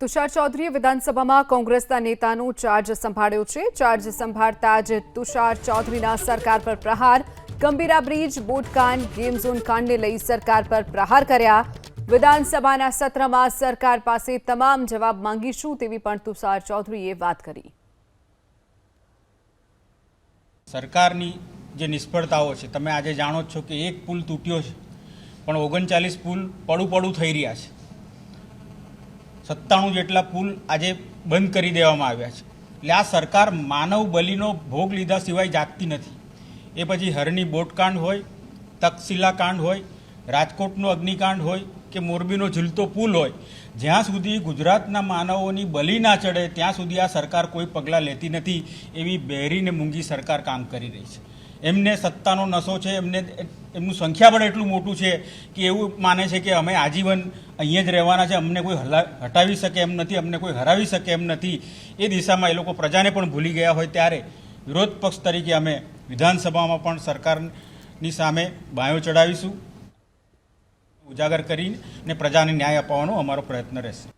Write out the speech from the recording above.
તુષાર ચૌધરીએ વિધાનસભામાં કોંગ્રેસના નેતાનો ચાર્જ સંભાળ્યો છે. ચાર્જ સંભાળતા જ તુષાર ચૌધરીના સરકાર પર પ્રહાર. ગંભીરા બ્રિજ બોટકાંડ ગેમ ઝોન કાંડને લઈ સરકાર પર પ્રહાર કર્યા. વિધાનસભાના સત્રમાં સરકાર પાસે તમામ જવાબ માંગીશું તેવી પણ તુષાર ચૌધરીએ વાત કરી. સરકારની જે નિષ્ફળતાઓ છે, તમે આજે જાણો છો કે એક પુલ તૂટ્યો છે, પણ ઓગણચાલીસ પુલ પડું પડું થઈ રહ્યા છે. સત્તાણું જેટલા પુલ આજે બંધ કરી દેવામાં આવ્યા છે. એટલે આ સરકાર માનવ બલિનો ભોગ લીધા સિવાય જાગતી નથી. એ પછી હરની બોટકાંડ હોય તક્ષશિલા કાંડ હોય, રાજકોટનો અગ્નિકાંડ હોય કે મોરબીનો ઝૂલતો પુલ હોય, જ્યાં સુધી ગુજરાતના માનવોની બલી ના ચડે, ત્યાં સુધી આ સરકાર કોઈ પગલાં લેતી નથી એવી બહેરીને મૂંગી સરકાર કામ કરી રહી છે. એમને સત્તાનો નશો છે, એમને એમનું સંખ્યાબળ એટલું મોટું છે કે એવું માને છે કે અમે આજીવન અહીંયા જ રહેવાના છે, અમને કોઈ હટાવી શકે એમ નથી, અમને કોઈ હરાવી શકે એમ નથી. એ દિશામાં એ લોકો પ્રજાને પણ ભૂલી ગયા હોય ત્યારે વિરોધ પક્ષ તરીકે અમે વિધાનસભામાં પણ સરકારની સામે બાયો ચડાવીશું. ઉજાગર કરીને પ્રજાને ન્યાય અપાવવાનો અમારો પ્રયત્ન રહેશે.